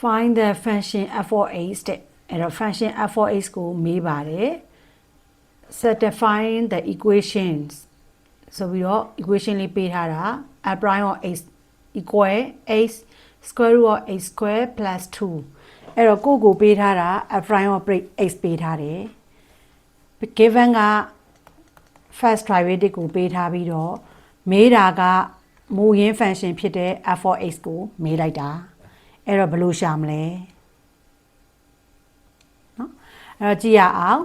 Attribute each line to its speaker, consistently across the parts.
Speaker 1: find the function f of x တဲ့အဲ့တော့ function f of x ကိုမေးပါတယ် satisfy the equations ဆိုပြီးတော့ equation လေးပေးထားတာ a prime of x equal x square root of x square plus 2အဲ့တော့ကိုယ့်ကိုပေးထားတာ a prime of x ပေးထားတယ် given က first derivative ကိုပေးထားပြီးတော့မေးတာကမူရင်း function ဖြစ်တဲ့ f of x ကိုမေးလိုက်တာ အဲ့တော့ဘယ်လိုရှာမလဲနော်အဲ့တော့ကြည့်ရအောင်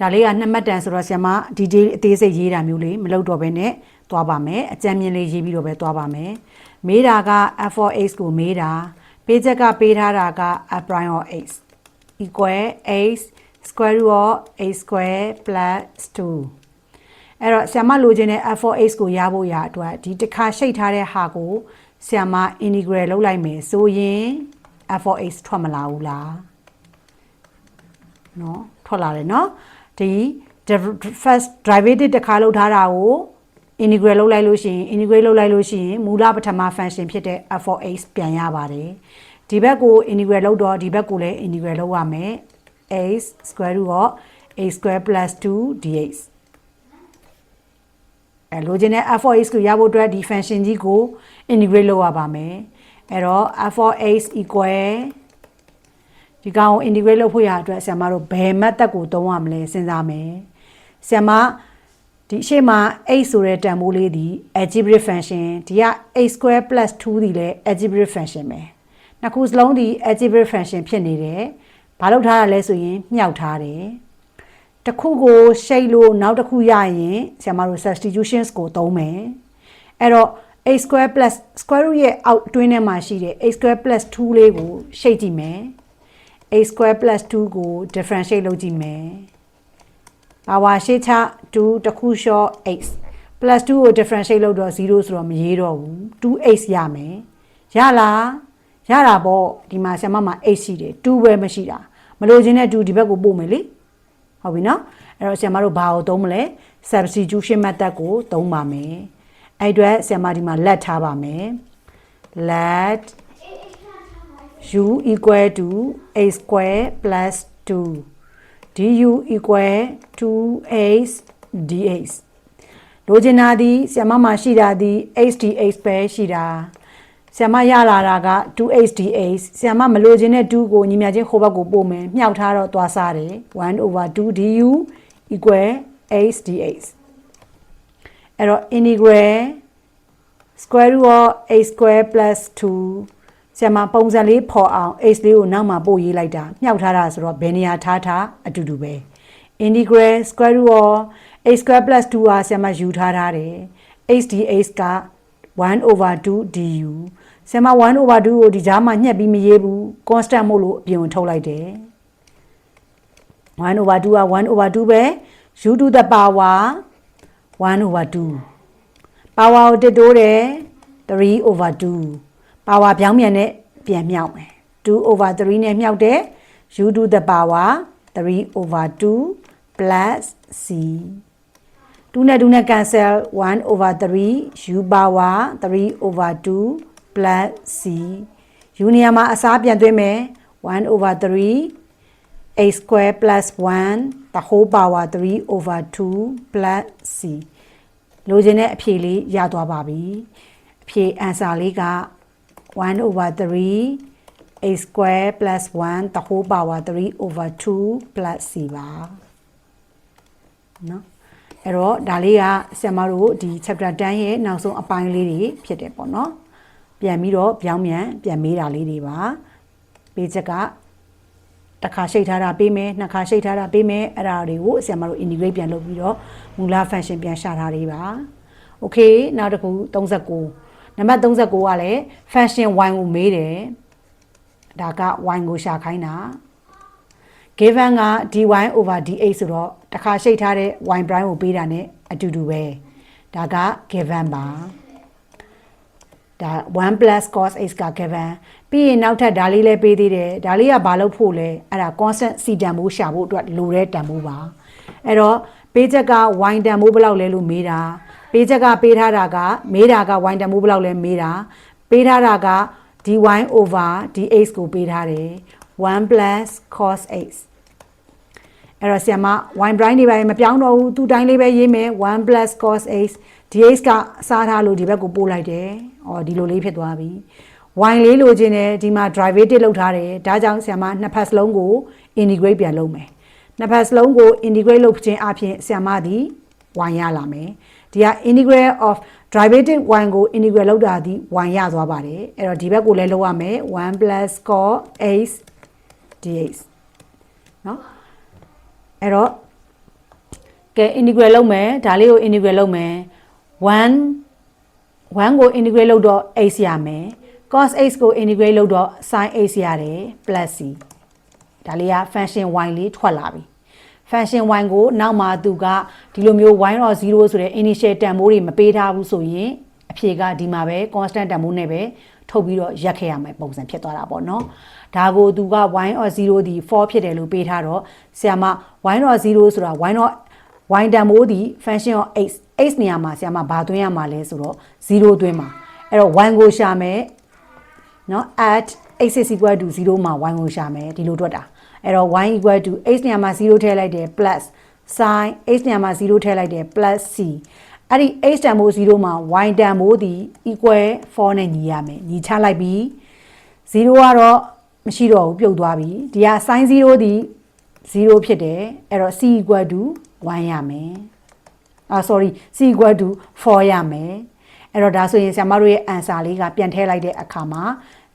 Speaker 1: ဒါလေးကနှစ်မှတ်တန်ဆိုတော့ဆရာမ detail အသေးစိတ်ရေးတာမျိုးလေးမလုပ်တော့ဘဲနဲ့သွားပါမယ်အကြမ်းမြင်လေးရေးပြီးတော့ပဲသွားပါမယ်မေးတာက f of x ကိုမေးတာပေးချက်ကပေးထားတာက f prime of x equal x square root of x square plus 2အဲ့တော့ဆ iam လိုချင်တဲ့ f of x ကိုရဖို့ရအတွက်ဒီတစ်ခါရှိတ်ထားတဲ့ဟာကို ဆ iam integral လုပ်လိုက်မယ်ဆိုရင် f of x ထွက်မလာဘူးလားเนาะထွက်လာတယ်เนาะဒီ first derivative တစ်ခါလုပ်ထားတာကို integral လုပ်လိုက်လို့ရှိရင် integrate လုပ်လိုက်လို့ရှိရင်မူလပထမ function ဖြစ်တဲ့ f of x ပြန်ရပါတယ်ဒီဘက်ကို integral လုပ်တော့ဒီဘက်ကိုလည်း integral လုပ်ရမယ် x square root of x square plus 2 dx အဲလိုချင်တဲ့ f of x ကိုရဖို့အတွက်ဒီ function ကြီးကို integrate လုပ်ရပါမယ်အဲ့တော့ f of x equal ဒီကောင်ကို integrate လုပ်ဖို့ရအတွက်ဆရာမတို့ဘယ် method ကိုသုံးရမလဲစဉ်းစားမယ်ဆရာမဒီအရှိမ x ဆိုတဲ့တန်ဖိုးလေးဒီ algebraic function ဒီက x square plus 2ဒီလည်း algebraic function ပဲနှစ်ခုစလုံးဒီ algebraic function ဖြစ်နေတယ်ဘာလို့ထားရလဲဆိုရင်မြှောက်ထားတယ် တစ်ခုကိုရှိတ်လို့နောက်တစ်ခုရရင်ဆရာမတို့ substitutions ကိုသုံးမယ်အဲ့တော့ x square plus square root ရဲ့အောက်အတွင်းထဲမှာရှိတဲ့ x square plus 2လေးကိုရှိတ်ကြည့်မယ် a square plus 2ကို differentiate လုပ်ကြည့်မယ်။ဘာဝရှိချ2တစ်ခုလျှော့ x plus 2ကို differentiate လုပ်တော့0ဆိုတော့မရေးတော့ဘူး။ 2x ရမယ်။ရလား။ရတာပေါ့ဒီမှာဆရာမမှာ x ရှိတယ်2ပဲမရှိတာ။မလို့ခြင်းနဲ့2ဒီဘက်ကိုပို့မယ်လေ။ ဟုတ်ပြီနော်။အဲ့တော့ဆရာမတို့ဘာကိုသုံးမလဲ substitution method ကိုသုံးပါမယ်။အဲ့အတွက်ဆရာမဒီမှာ let ထားပါမယ်။ let u equal to a square plus 2 du equal to x dx လိုချင်တာဒီဆ iam မှာရှိတာဒီ x dx ပဲရှိတာ ဆ iam ရလာတာက 2x dx ဆ iam မလိုချင်တဲ့2ကိုညီမြချင်းဟိုဘက်ကိုပို့မယ်မြှောက်ထားတော့သွားစားတယ်1 over 2 du equal x dx အဲ့တော့ integral square root of a square plus 2ဆရာမပုံစံလေးပေါ်အောင် h လေးကိုနောက်မှပို့ရေးလိုက်တာမြှောက်ထားတာဆိုတော့ဘယ်နေရာထားထားအတူတူပဲ integral square root of a square plus 2ဟာဆရာမယူထားထားတယ် h dx က1 over 2 du ဆရာမ1 over 2ကိုဒီကြားမှာညှက်ပြီးမရေးဘူး constant မို့လို့အပြင်ကိုထုတ်လိုက်တယ်1 over 2က1 over 2ပဲ u to the power 1 over 2 power ကိုတစ်တိုးတယ်3 over 2ပါဝါပြောင်းပြန်နဲ့ပြန်မြောက်မယ်2 over 3နဲ့မြောက်တယ် u to the power 3 over 2 plus c 2နဲ့2နဲ့ cancel 1 over 3 u power 3 over 2 plus c u နေရာမှာအစားပြန်သွင်းမယ်1 over 3 a square plus 1 the whole power 3 over 2 plus c လိုချင်တဲ့အဖြေလေးရသွားပါပြီအဖြေ answer လေးက1 over 3 a square plus 1 the whole power 3 over 2 plus c ပါเนาะအဲ့တော့ဒါလေးကဆရာမတို့ဒီ chapter 10ရဲ့နောက်ဆုံးအပိုင်းလေးတွေဖြစ်တယ်ပေါ့เนาะ ပြန်ပြီးတော့ပြောင်းပြန်ပြန်မေးတာလေးတွေပါပေးချက်ကတစ်ခါရှိတ်ထားတာပေးမယ်နှစ်ခါရှိတ်ထားတာပေးမယ်အဲ့ဒါတွေကိုဆရာမတို့ integrate ပြန်လုပ်ပြီးတော့မူလ function ပြန်ရှာထားလေးပါ okay နောက်တစ်ခု39နံပါတ်39ကလည်း function y ကိုမေးတယ်ဒါက y ကိုရှာခိုင်းတာ given က dy over dx ဆိုတော့တစ်ခါရှိတ်ထားတဲ့ y prime ကိုပေးတာ ਨੇ အတူတူပဲဒါက given ပါ ဒါ1 plus cos x က given ပြီးရင်နောက်ထပ်ဒါလေးလည်းပေးသေးတယ်ဒါလေးကဘာလို့ဖို့လဲအဲ့ဒါ constant c တန်ဖိုးရှာဖို့အတွက်လိုတဲ့တန်ဖိုးပါအဲ့တော့ပေးချက်က y တန်ဖိုးဘယ်လောက်လဲလို့မေးတာပေးချက်ကပေးထားတာကမေးတာကဝိုင်တမိုးဘလောက်လဲမေးတာပေးထားတာက dy over dx ကိုပေးထားတယ်1 plus cos x အဲ့တော့ဆရာမ y prime တွေပဲမပြောင်းတော့ဘူးသူ့တိုင်းလေးပဲရေးမယ်1 plus cos x dx ကစားထားလို့ဒီဘက်ကိုပို့လိုက်တယ်။အော်ဒီလိုလေးဖြစ်သွားပြီ။ y လေးလိုချင်တယ်ဒီမှာ derivative လောက်ထားတယ်။ဒါကြောင့်ဆရာမနှစ်ဖက်စလုံးကို integrate ပြန်လုပ်မယ်။နှစ်ဖက်စလုံးကို integrate လုပ်ခြင်းအပြင်ဆရာမသည် y ရလာမယ်။ဒီက integral of derivative y ကို integrate လုပ်တာဒီ y ရသွားပါတယ်။အဲ့တော့ဒီဘက်ကိုလည်းလုပ်ရမယ်1 plus cos x dx နော် အဲ့တော့ကဲ integral လုပ်မယ်ဒါလေးကို integral လုပ်မယ်1 1ကို integrate လုပ်တော့ x ရမယ် cos x ကို integrate လုပ်တော့ sin x ရတယ် plus c ဒါလေးက function y လေးထွက်လာပြီ function y ကိုနောက်မှသူကဒီလိုမျိုး y တော့0ဆိုတဲ့ initial တန်ဖိုးတွေမပေးထားဘူးဆိုရင်အဖြေကဒီမှာပဲ constant တန်ဖိုးနဲ့ပဲ ထုတ်ပြီးတော့ရက်ခဲ့ရမယ်ပုံစံဖြစ်သွားတာပေါ့နော်ဒါကိုသူက y or 0ဒီ4ဖြစ်တယ်လို့ပေးထားတော့ဆရာမ y or 0ဆိုတာ y or y တန်ဖိုးဒီ function of x x နေရာမှာဆရာမဘာသွင်းရမှာလဲဆိုတော့0သွင်းမှာအဲ့တော့ y ကိုရှာမယ်နော် at x is equal to 0မှာ y ကိုရှာမယ်ဒီလိုတွက်တာအဲ့တော့ y equal to x နေရာမှာ0ထည့်လိုက်တယ် plus sin x နေရာမှာ0ထည့်လိုက်တယ် plus c အဲ့ဒီ x တန်ဖိုး0မှာ y တန်ဖိုးဒီ equal 4နဲ့ညီရမယ်ညီချလိုက်ပြီး0ကတော့မရှိတော့ဘူးပြုတ်သွားပြီဒီက sin 0ဒီ0ဖြစ်တယ်အဲ့တော့ c equal to 1ရမယ်အာ sorry c equal to 4ရမယ်အဲ့တော့ဒါဆိုရင်ဆရာမတို့ရဲ့ answer လေးကပြန်ထည့်လိုက်တဲ့အခါမှာ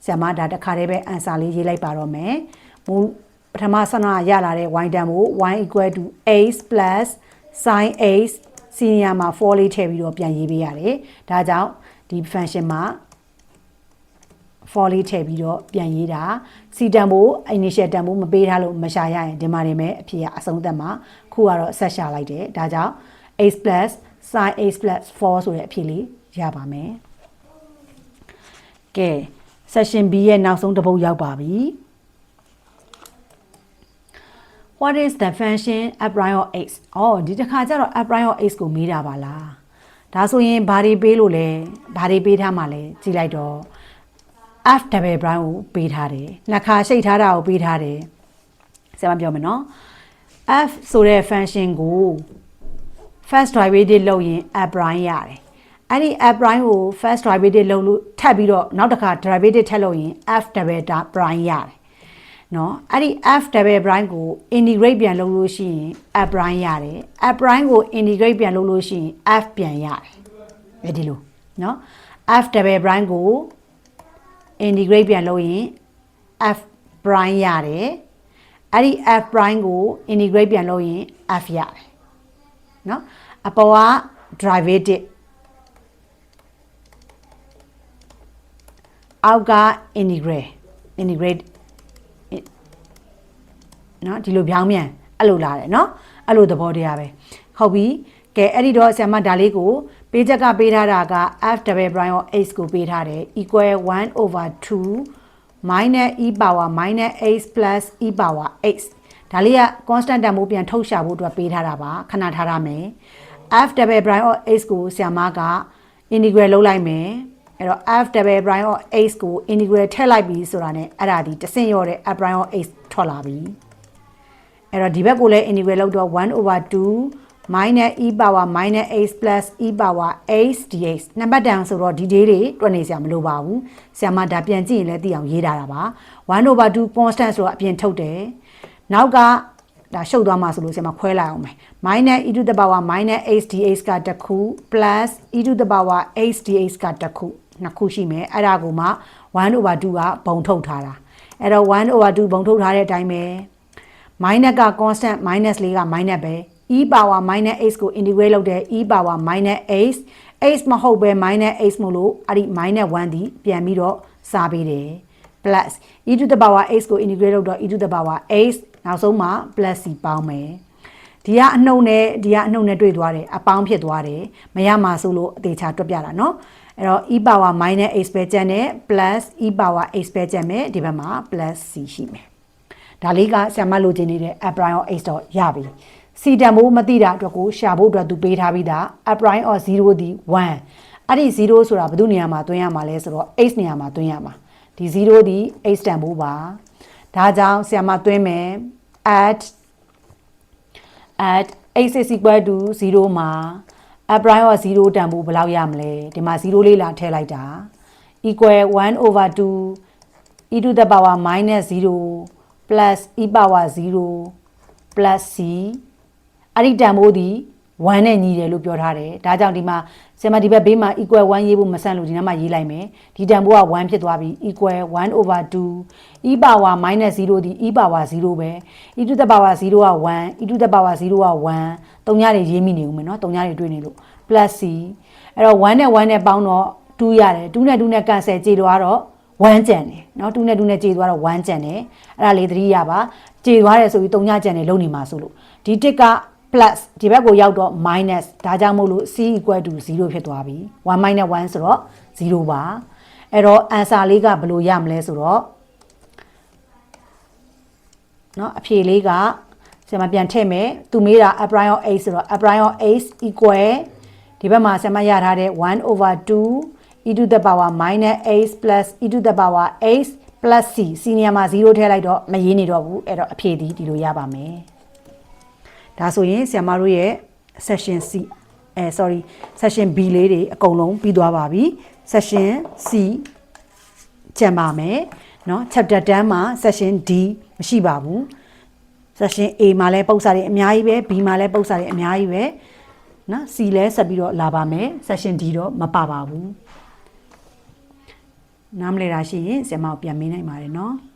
Speaker 1: ဆရာမဒါတစ်ခါတည်းပဲ answer လေးရေးလိုက်ပါတော့မယ်မူပထမဆန္ဒရလာတဲ့ y တန်ကို y equal to x plus sin x စီနီယာမှာ4လေးထည့်ပြီးတော့ပြန်ရေးပေးရတယ်ဒါကြောင့်ဒီ function မှာ for လေးထည့်ပြီးတော့ပြန်ရေးတာစီတန်ဖို့ initial တန်ဖို့မပေးထားလို့မရှာရရင်ဒီမှာနေမဲ့အဖြစ်အဆုံးသက်မှာခုကတော့ဆက်ရှာလိုက်တယ်ဒါကြောင့် x plus sin x plus 4ဆိုတဲ့အဖြစ်လေးရပါမယ်ကဲ session B ရဲ့နောက်ဆုံးတစ်ပုဒ်ရောက်ပါပြီ What is the function f prime of x အော်ဒီတစ်ခါကျတော့ f prime of x ကိုမေးတာပါလားဒါဆိုရင်ဘာတွေပေးလို့လဲဘာတွေပေးထားမှလဲကြည့်လိုက်တော့ f double prime ကိုပေးထားတယ်နှစ်ခါရှိတ်ထားတာကိုပေးထားတယ်ဆရာမပြောမယ်နော် f ဆိုတဲ့ function ကို first derivative လုပ်ရင် f prime ရတယ်အဲ့ဒီ f prime ကို first derivative လုပ်လို့ထပ်ပြီးတော့နောက်တစ်ခါ derivative ထပ်လုပ်ရင် f double prime ရတယ် နော်အဲ့ဒီ f double prime ကို integrate ပြန်လုပ်လို့ရှိရင် f prime ရတယ် f prime ကို integrate ပြန်လုပ်လို့ရှိရင် f ပြန်ရတယ်အဲ့ဒီလိုနော် f double prime ကို integrate ပြန်လုပ်ရင် f prime ရတယ်အဲ့ဒီ f prime ကို integrate ပြန်လုပ်ရင် f ရတယ်เนาะအပေါ်က derivative အောက်က integrate integrate နော်ဒီလိုပြောင်းမြန်အဲ့လိုလာတယ်နော်အဲ့လိုသဘောတရားပဲဟုတ်ပြီကဲအဲ့ဒီတော့ဆရာမဒါလေးကိုပေးချက်ကပေးထားတာက f double prime of x ကိုပေးထားတယ် equal 1 over 2 minus e power minus x plus e power x ဒါလေးက constant တန်ဖိုးပြန်ထုတ်ရှာဖို့အတွက်ပေးထားတာပါခဏထားရမယ် f double prime of x ကိုဆရာမက integral လုပ်လိုက်မယ်အဲ့တော့ f double prime of x ကို integral ထည့်လိုက်ပြီဆိုတာ ਨੇ အဲ့ဒါဒီတဆင့်ရောတဲ့ f prime of x ထွက်လာပြီ အဲ့တော့ဒီဘက်ကိုလည်း integral လုပ်တော့1 over 2 minus e power minus x plus e power x dx နံပါတ်တန်ဆိုတော့ဒီ day တွေတွက်နေစရာမလိုပါဘူးဆရာမဒါပြန်ကြည့်ရင်လည်းသိအောင်ရေးထားတာပါ1 over 2 constant ဆိုတော့အပြင်ထုတ်တယ်နောက်ကဒါရှုပ်သွားမှာဆိုလို့ဆရာမခွဲလိုက်အောင်မယ် minus e to the power minus x dx ကတစ်ခု plus e to the power x dx ကတစ်ခုနှစ်ခုရှိမယ်အဲ့ဒါကိုမှ1 over 2ကဘုံထုတ်ထားတာအဲ့တော့1 over 2ဘုံထုတ်ထားတဲ့အတိုင်းပဲ minus က constant minus လေးက minus ပဲ e power minus x ကို integrate လုပ်တဲ့ e power minus x x မဟုတ်ပဲ minus x မို့လို့အဲ့ဒီ minus 1ဒီပြန်ပြီးတော့စားပေးတယ် plus e to the power x ကို integrate လုပ်တော့ e to the power x နောက်ဆုံးမှာ plus c ပေါင်းမယ်ဒီကအနှုတ်နဲ့ဒီကအနှုတ်နဲ့တွေ့သွားတယ်အပေါင်းဖြစ်သွားတယ်မရမှာဆိုလို့အသေးချာတွက်ပြတာเนาะအဲ့တော့ e power minus x ပဲကျန်တယ် plus e power x ပဲကျန်မယ်ဒီဘက်မှာ plus c ရှိမယ် ဒါလေးကဆရာမလိုချင်နေတဲ့ a prime of x တော့ရပြီစီတန်မိုးမသိတာအတွက်ကိုရှာဖို့အတွက်သူပေးထားပြီးသား a prime of 0ဒီ1အဲ့ဒီ0ဆိုတာဘယ်သူနေရာမှာတွင်းရမှာလဲဆိုတော့ x နေရာမှာတွင်းရမှာဒီ0ဒီ x တန်ဖိုးပါဒါကြောင့်ဆရာမသွင်းမယ် at at x is equal to 0မှာ a prime က0တန်ဖိုးဘယ်လောက်ရမလဲဒီမှာ0လေးလာထည့်လိုက်တာ equal 1 over 2 e to the power minus 0 plus e power 0 plus c အဲ့ဒီတန်ဖိုးဒီ1နဲ့ညီတယ်လို့ပြောထားတယ်ဒါကြောင့်ဒီမှာဆရာမဒီဘက်ဘေးမှာ equal 1ရေးဖို့မဆန့်လို့ဒီနားမှာရေးလိုက်မယ်ဒီတန်ဖိုးက1ဖြစ်သွားပြီ equal 1 over 2 e power minus 0ဒီ e power 0ပဲ e to the power 0က1 e to the power 0က1တုံညာတွေရေးမိနေဦးမယ်နော်တုံညာတွေတွေ့နေလို့ plus c အဲ့တော့1နဲ့1နဲ့ပေါင်းတော့2ရတယ်2နဲ့2နဲ့ cancel ကြေတော့ ကတော့1ကျန်တယ်เนาะ2နဲ့2နဲ့ကြေသွားတော့1ကျန်တယ်အဲ့ဒါလေးသတိရပါကြေသွားတယ်ဆိုပြီး3ညကျန်တယ်လုံနေမှာဆိုလို့ဒီတစ်က plus ဒီဘက်ကိုရောက်တော့ minus ဒါကြောင့်မို့လို့ c equal to 0ဖြစ်သွားပြီ1 minus 1ဆိုတော့0ပါအဲ့တော့ answer လေးကဘယ်လိုရမလဲဆိုတော့เนาะအဖြေလေးကဆရာမပြန်ထည့်မယ်သူမေးတာ a prime of a ဆိုတော့ a prime of a equal ဒီဘက်မှာဆရာမရထားတဲ့1 over 2 e to the power minus x plus e to the power x plus c c နေရာမှာ0ထည့်လိုက်တော့မရေးနေတော့ဘူးအဲ့တော့အဖြေဒီဒီလိုရပါမယ်ဒါဆိုရင်ဆရာမတို့ရဲ့ session C အဲ sorry session B လေးတွေအကုန်လုံးပြီးသွားပါပြီ session C ကျန်ပါမယ်เนาะ chapter 10မှာ session D မရှိပါဘူး session A မှာလည်းပုံစံတွေအများကြီးပဲ B မှာလည်းပုံစံတွေအများကြီးပဲเนาะ C လဲဆက်ပြီးတော့လာပါမယ် session D တော့မပါပါဘူး နားမလည်တာရှိရင်ဆရာမကိုပြန်မေးနိုင်ပါတယ်နော်။